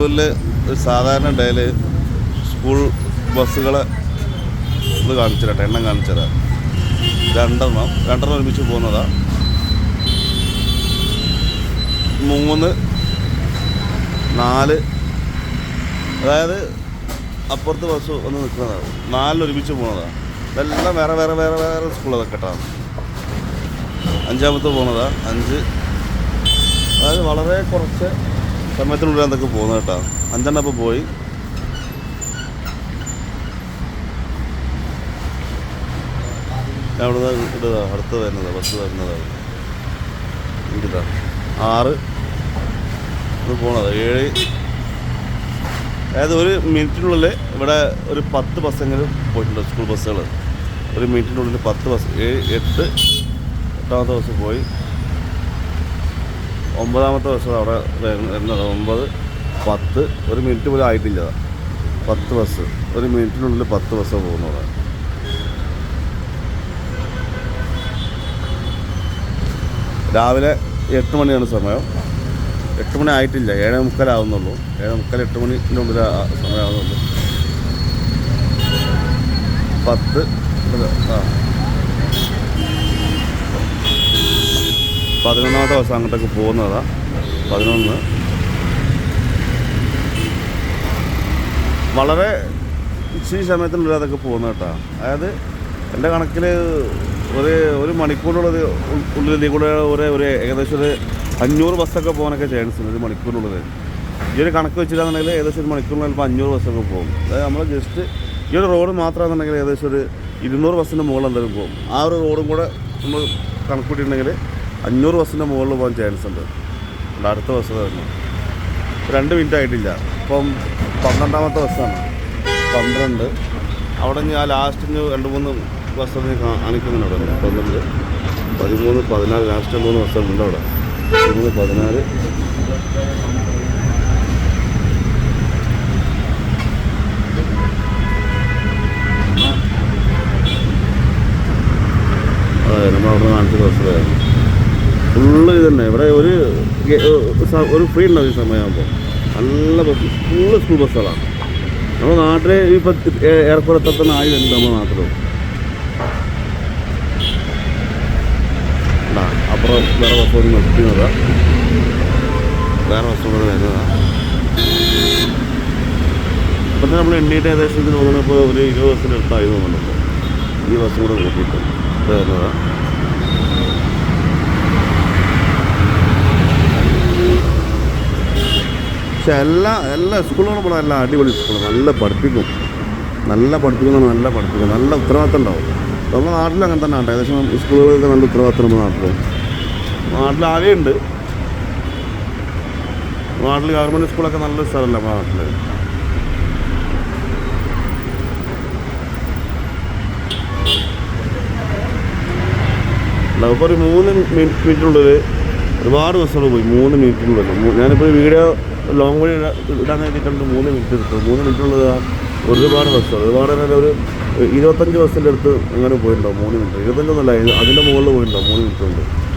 സ്കൂളിൽ ഒരു സാധാരണ ഡേയിൽ സ്കൂൾ ബസ്സുകളെ ഇത് കാണിച്ചു തരാം എണ്ണം കാണിച്ചു രണ്ടെണ്ണം രണ്ടെണ്ണം ഒരുമിച്ച് പോകുന്നതാ. മൂന്ന് നാല് അതായത് അപ്പുറത്ത് ബസ് ഒന്ന് നിൽക്കുന്നതാണ് നാലിൽ ഒരുമിച്ച് പോകുന്നതാണ് ഇതെല്ലാം വേറെ വേറെ വേറെ വേറെ സ്കൂളൊക്കെ കേട്ടാണ് അഞ്ചാമത്തെ പോകുന്നതാ. അഞ്ച്. അതായത് വളരെ കുറച്ച് സമയത്തിനുള്ളിൽ അതൊക്കെ പോകുന്നത് കേട്ടോ? അഞ്ചെണ്ണം ഇപ്പോൾ പോയി. അവിടെ ഇടുക അടുത്ത് വരുന്നത് ബസ് വരുന്നതാണ് ഇതാ ആറ്. ഇത് പോണത്. ഏഴ്. അതായത് ഒരു മിനിറ്റിനുള്ളിൽ ഇവിടെ ഒരു പത്ത് ബസ്സെങ്കിലും പോയിട്ടുണ്ട് സ്കൂൾ ബസ്സുകൾ ഒരു മിനിറ്റിനുള്ളിൽ പത്ത് ബസ് ഏഴ് എട്ട്. എട്ടാമത്തെ ബസ് പോയി. ഒമ്പതാമത്തെ ബസ് അവിടെ വരുന്നത് ഒമ്പത് പത്ത് ഒരു മിനിറ്റ് പോലും ആയിട്ടില്ല. പത്ത് ബസ് ഒരു മിനിറ്റിനുള്ളിൽ പത്ത് ബസ് പോകുന്നത്. രാവിലെ എട്ട് മണിയാണ് സമയം. എട്ട് മണി ആയിട്ടില്ല ഏഴേ മുക്കാലാവുന്നുള്ളൂ ഏഴേ മുക്കാൽ എട്ട് മണിന്റെ ഉള്ളിൽ സമയമാകുന്നുള്ളൂ പത്ത് ആ പതിനൊന്നാമത്തെ ദിവസം അങ്ങോട്ടേക്ക് പോകുന്നതാ. പതിനൊന്ന്. വളരെ ഇച്ചിരി സമയത്തിനുള്ളിൽ അതൊക്കെ പോകുന്നത് കേട്ടോ. അതായത് എന്റെ കണക്കിൽ ഒരു ഒരു മണിക്കൂറിനുള്ളത് ഉള്ളിൽ കൂടെ ഒരു ഒരു ഏകദേശം ഒരു അഞ്ഞൂറ് ബസ്സൊക്കെ പോകാനൊക്കെ ചാൻസ് ഉണ്ട് ഒരു മണിക്കൂറിനുള്ളത് ഈ ഒരു കണക്ക് വെച്ചിട്ടാണെന്നുണ്ടെങ്കിൽ ഏകദേശം ഒരു മണിക്കൂറിന് ചിലപ്പോൾ അഞ്ഞൂറ് ബസ്സൊക്കെ പോകും. അതായത് നമ്മൾ ജസ്റ്റ് ഈ ഒരു റോഡ് മാത്രമാണെന്നുണ്ടെങ്കിൽ ഏകദേശം ഒരു ഇരുന്നൂറ് ബസ്സിന്റെ മുകളിൽ എന്തായാലും പോകും. ആ ഒരു റോഡും കൂടെ നമ്മൾ കണക്കൂട്ടിയിട്ടുണ്ടെങ്കിൽ അഞ്ഞൂറ് ബസ്സിന്റെ മുകളിൽ പോകാൻ ചാൻസ് ഉണ്ട്. അവിടെ അടുത്ത ബസ് വരുന്നു. രണ്ട് മിനിറ്റ് ആയിട്ടില്ല. ഇപ്പം പന്ത്രണ്ടാമത്തെ ബസ്സാണ്. പന്ത്രണ്ട്. അവിടെ ഞാൻ ലാസ്റ്റിന് രണ്ട് മൂന്ന് ബസ് കാണിക്കുന്നുണ്ട് അവിടെ. പന്ത്രണ്ട് പതിമൂന്ന് പതിനാല് ലാസ്റ്റ് മൂന്ന് ബസ്സുണ്ട് അവിടെ. പതിമൂന്ന് പതിനാല്. നമ്മൾ അവിടെ കാണിച്ച ബസ്സിലായിരുന്നു ഫുള്ള് ഇത് തന്നെ ഇവിടെ ഒരു ഒരു ഫ്രീ ഉണ്ടാവും ഈ സമയമാകുമ്പോൾ. നല്ല ബസ് ഫുള്ള് സ്കൂൾ ബസ്സുകളാണ് നമ്മുടെ നാട്ടിൽ ഇപ്പം ഏറെക്കുറെ എത്തത്തന്നെ ആയി വരുന്നുണ്ട് നമ്മുടെ നാട്ടിൽ അപ്പുറം വേറെ ബസ്സൊന്നും നിർത്തുന്നത് വേറെ ബസ് വരുന്നതാണ് വരുന്നതാ. ഇപ്പം നമ്മൾ എണ്ണീട്ട് ഏകദേശം ഇതിന് തോന്നുന്നു ഇപ്പോൾ ഒരു ഇരുപത് ബസ്സിന് അടുത്തായി തോന്നുന്നുണ്ട് ഈ ബസ്സും കൂടെ കൂട്ടിയിട്ട് ഇത് പക്ഷെ എല്ലാ എല്ലാ സ്കൂളുകളും ഇവിടെ എല്ലാ അടിപൊളി സ്കൂളും നല്ല പഠിപ്പിക്കും. നല്ല പഠിപ്പിക്കുന്ന നല്ല പഠിപ്പിക്കും നല്ല ഉത്തരവാദിത്തം ഉണ്ടാവും. നമ്മുടെ നാട്ടിൽ അങ്ങനെ തന്നെ ഉണ്ട് ഏകദേശം സ്കൂളുകളൊക്കെ നല്ല ഉത്തരവാദിത്തം നമ്മുടെ നാട്ടിൽ നാട്ടിൽ ആകെ ഉണ്ട്. നാട്ടിൽ ഗവൺമെന്റ് സ്കൂളൊക്കെ നല്ല സ്ഥലമല്ല നമ്മുടെ നാട്ടിൽ ഒരു മൂന്ന് മിനിറ്റ് മിനിറ്റിനുള്ളിൽ ഒരുപാട് ബസ്സുകൾ പോയി. മൂന്ന് മിനിറ്റിനുള്ളിൽ. ഞാനിപ്പോൾ വീഡിയോ ലോങ് വഴി ഇടാ- ഇടാൻ വേണ്ടിയിട്ടുണ്ട്. മൂന്ന് മിനിറ്റ് എടുത്തു. മൂന്ന് മിനിറ്റിനുള്ളിൽ ആ ഒരുപാട് ബസ്സുകൾ ഒരുപാട് തന്നെ ഒരു ഇരുപത്തഞ്ച് ബസ്സിന്റെ അടുത്ത് അങ്ങനെ പോയിട്ടുണ്ടാവും. മൂന്ന് മിനിറ്റ്. ഇരുപത്തഞ്ചൊന്നല്ല അതിന്റെ മുകളിൽ പോയിട്ടുണ്ടാവും. മൂന്ന് മിനിറ്റ് കൊണ്ട്